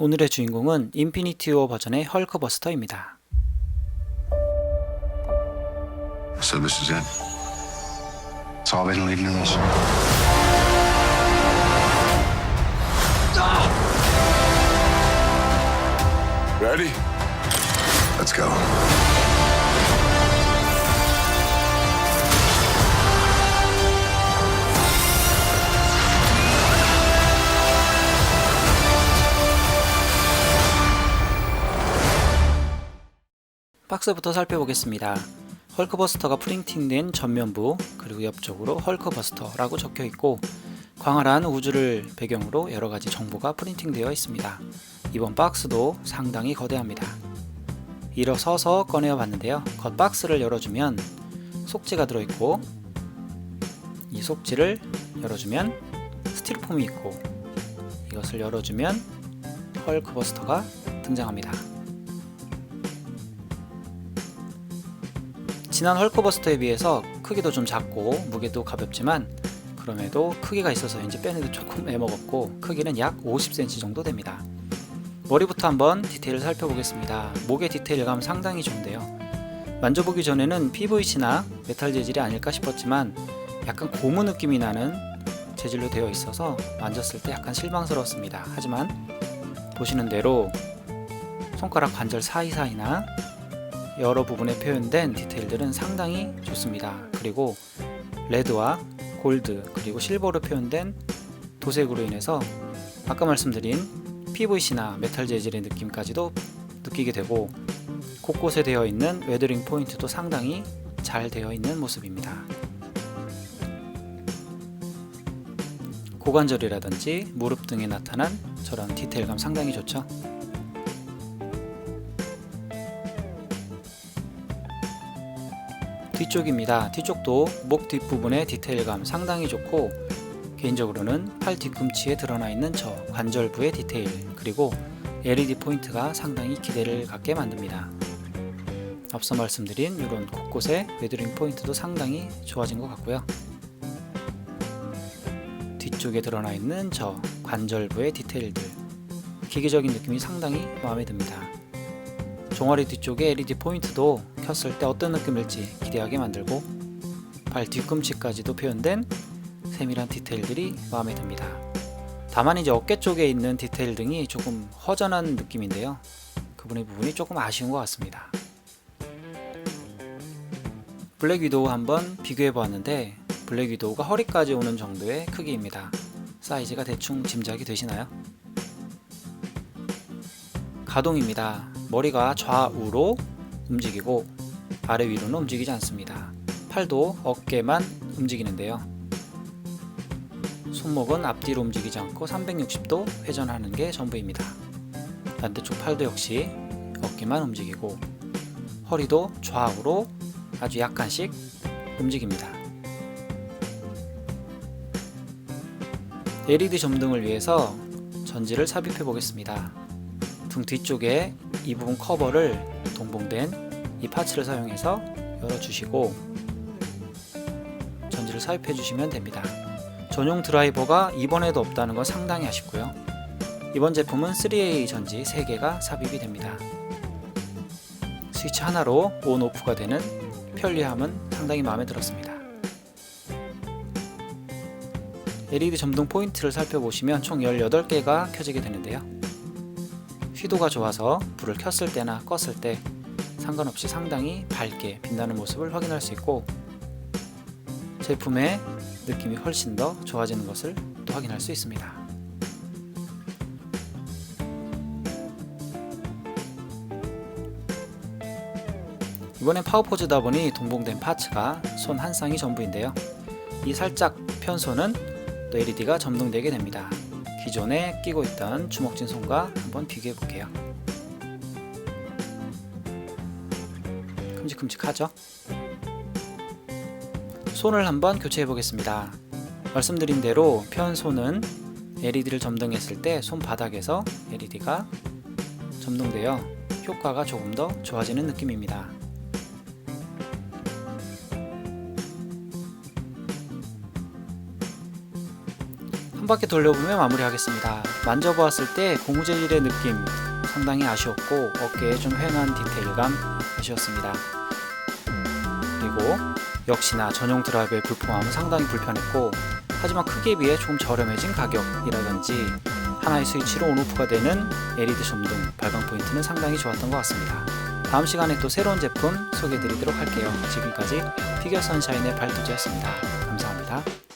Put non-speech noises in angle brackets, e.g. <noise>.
오늘의 주인공은 인피니티 워 버전의 헐크버스터입니다. So this is it. It's all been leading to this. Ready? Let's go. 박스부터 살펴보겠습니다. 헐크버스터가 프린팅된 전면부 그리고 옆쪽으로 헐크버스터라고 적혀 있고 광활한 우주를 배경으로 여러 가지 정보가 프린팅되어 있습니다. 이번 박스도 상당히 거대합니다. 일어서서 꺼내어 봤는데요. 겉박스를 열어주면 속지가 들어있고 이 속지를 열어주면 스티로폼이 있고 이것을 열어주면 헐크버스터가 등장합니다. 지난 헐크버스터에 비해서 크기도 좀 작고 무게도 가볍지만 그럼에도 크기가 있어서인지 빼내도 조금 <laughs> 애먹었고 크기는 약 50cm 정도 됩니다. 머리부터 한번 디테일을 살펴보겠습니다. 목의 디테일감 상당히 좋은데요. 만져보기 전에는 PVC나 메탈 재질이 아닐까 싶었지만 약간 고무 느낌이 나는 재질로 되어 있어서 만졌을 때 약간 실망스러웠습니다. 하지만 보시는 대로 손가락 관절 사이사이나 여러 부분에 표현된 디테일들은 상당히 좋습니다. 그리고 레드와 골드 그리고 실버로 표현된 도색으로 인해서 아까 말씀드린 PVC나 메탈 재질의 느낌까지도 느끼게 되고 곳곳에 되어 있는 웨더링 포인트도 상당히 잘 되어 있는 모습입니다. 고관절이라든지 무릎 등에 나타난 저런 디테일감 상당히 좋죠. 뒤쪽입니다. 뒤쪽도 목 뒷부분의 디테일감 상당히 좋고 개인적으로는 팔 뒤꿈치에 드러나 있는 저 관절부의 디테일 그리고 LED 포인트가 상당히 기대를 갖게 만듭니다. 앞서 말씀드린 이런 곳곳의 웨더링 포인트도 상당히 좋아진 것 같고요. 뒤쪽에 드러나 있는 저 관절부의 디테일들 기계적인 느낌이 상당히 마음에 듭니다. 종아리 뒤쪽에 LED 포인트도 켰을 때 어떤 느낌일지 기대하게 만들고 발 뒤꿈치까지도 표현된 세밀한 디테일들이 마음에 듭니다. 다만 이제 어깨 쪽에 있는 디테일 등이 조금 허전한 느낌인데요. 그분의 부분이 조금 아쉬운 것 같습니다. 블랙 위도우 한번 비교해 보았는데 블랙 위도우가 허리까지 오는 정도의 크기입니다. 사이즈가 대충 짐작이 되시나요? 가동입니다. 머리가 좌우로 움직이고 아래 위로는 움직이지 않습니다. 팔도 어깨만 움직이는데요. 손목은 앞뒤로 움직이지 않고 360도 회전하는 게 전부입니다. 반대쪽 팔도 역시 어깨만 움직이고 허리도 좌우로 아주 약간씩 움직입니다. LED 점등을 위해서 전지를 삽입해 보겠습니다. 등 뒤쪽에 이 부분 커버를 동봉된 이 파츠를 사용해서 열어주시고 전지를 삽입해 주시면 됩니다. 전용 드라이버가 이번에도 없다는 건 상당히 아쉽고요. 이번 제품은 3A 전지 3개가 삽입이 됩니다. 스위치 하나로 온 오프가 되는 편리함은 상당히 마음에 들었습니다. LED 점등 포인트를 살펴보시면 총 18개가 켜지게 되는데요. 휘도가 좋아서 불을 켰을 때나 껐을 때 상관없이 상당히 밝게 빛나는 모습을 확인할 수 있고 제품의 느낌이 훨씬 더 좋아지는 것을 또 확인할 수 있습니다. 이번엔 파워포즈다 보니 동봉된 파츠가 손 한 쌍이 전부인데요. 이 살짝 편 손은 또 LED가 점등되게 됩니다. 기존에 끼고 있던 주먹진 손과 한번 비교해 볼게요. 큼직큼직하죠? 손을 한번 교체해 보겠습니다. 말씀드린 대로 편 손은 LED를 점등했을 때 손바닥에서 LED가 점등되어 효과가 조금 더 좋아지는 느낌입니다. 바퀴 돌려보며 마무리하겠습니다. 만져보았을 때 고무 재질의 느낌 상당히 아쉬웠고 어깨에 좀 휑한 디테일감 아쉬웠습니다. 그리고 역시나 전용 드라이브의 불품함은 상당히 불편했고 하지만 크기에 비해 조금 저렴해진 가격이라든지 하나의 스위치로 온오프가 되는 LED 점등 발광 포인트는 상당히 좋았던 것 같습니다. 다음 시간에 또 새로운 제품 소개해 드리도록 할게요. 지금까지 피겨 선샤인의 발도지였습니다. 감사합니다.